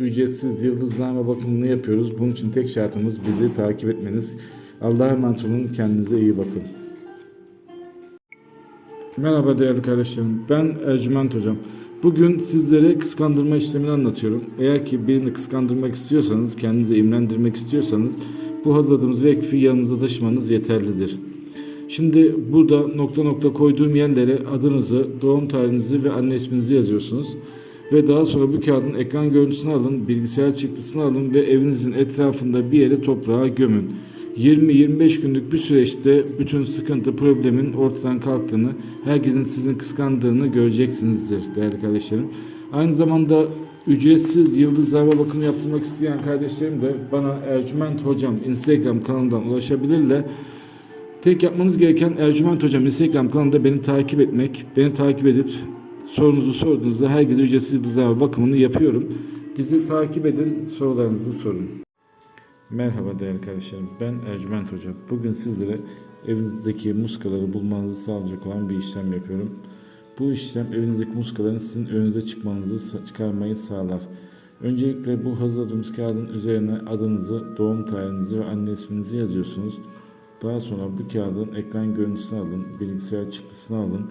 ücretsiz yıldızname bakımını yapıyoruz. Bunun için tek şartımız bizi takip etmeniz. Allah'a emanet olun. Kendinize iyi bakın. Merhaba değerli kardeşlerim. Ben Ercüment Hocam. Bugün sizlere kıskandırma işlemini anlatıyorum. Eğer ki birini kıskandırmak istiyorsanız, kendinizi imlendirmek istiyorsanız bu hazırladığımız vekfi yanınızda taşımanız yeterlidir. Şimdi burada nokta nokta koyduğum yerlere adınızı, doğum tarihinizi ve anne isminizi yazıyorsunuz. Ve daha sonra bu kağıdın ekran görüntüsünü alın, bilgisayar çıktısını alın ve evinizin etrafında bir yere toprağa gömün. 20-25 günlük bir süreçte bütün sıkıntı, problemin ortadan kalktığını, herkesin sizin kıskandığını göreceksinizdir değerli kardeşlerim. Aynı zamanda ücretsiz yıldızlarla bakım yaptırmak isteyen kardeşlerim de bana Ercüment Hocam Instagram kanalından ulaşabilirler. Tek yapmanız gereken Ercüment Hocam Instagram kanalında beni takip etmek. Beni takip edip sorunuzu sorduğunuzda herkese ücretsiz yıldızlama bakımını yapıyorum. Bizi takip edin, sorularınızı sorun. Merhaba değerli kardeşlerim. Ben Ercüment Hoca. Bugün sizlere evinizdeki muskaları bulmanızı sağlayacak olan bir işlem yapıyorum. Bu işlem evinizdeki muskaların sizin önünüze çıkmanızı çıkarmayı sağlar. Öncelikle bu hazırladığımız kağıdın üzerine adınızı, doğum tarihinizi ve anne isminizi yazıyorsunuz. Daha sonra bu kağıdın ekran görüntüsünü alın, bilgisayar çıktısını alın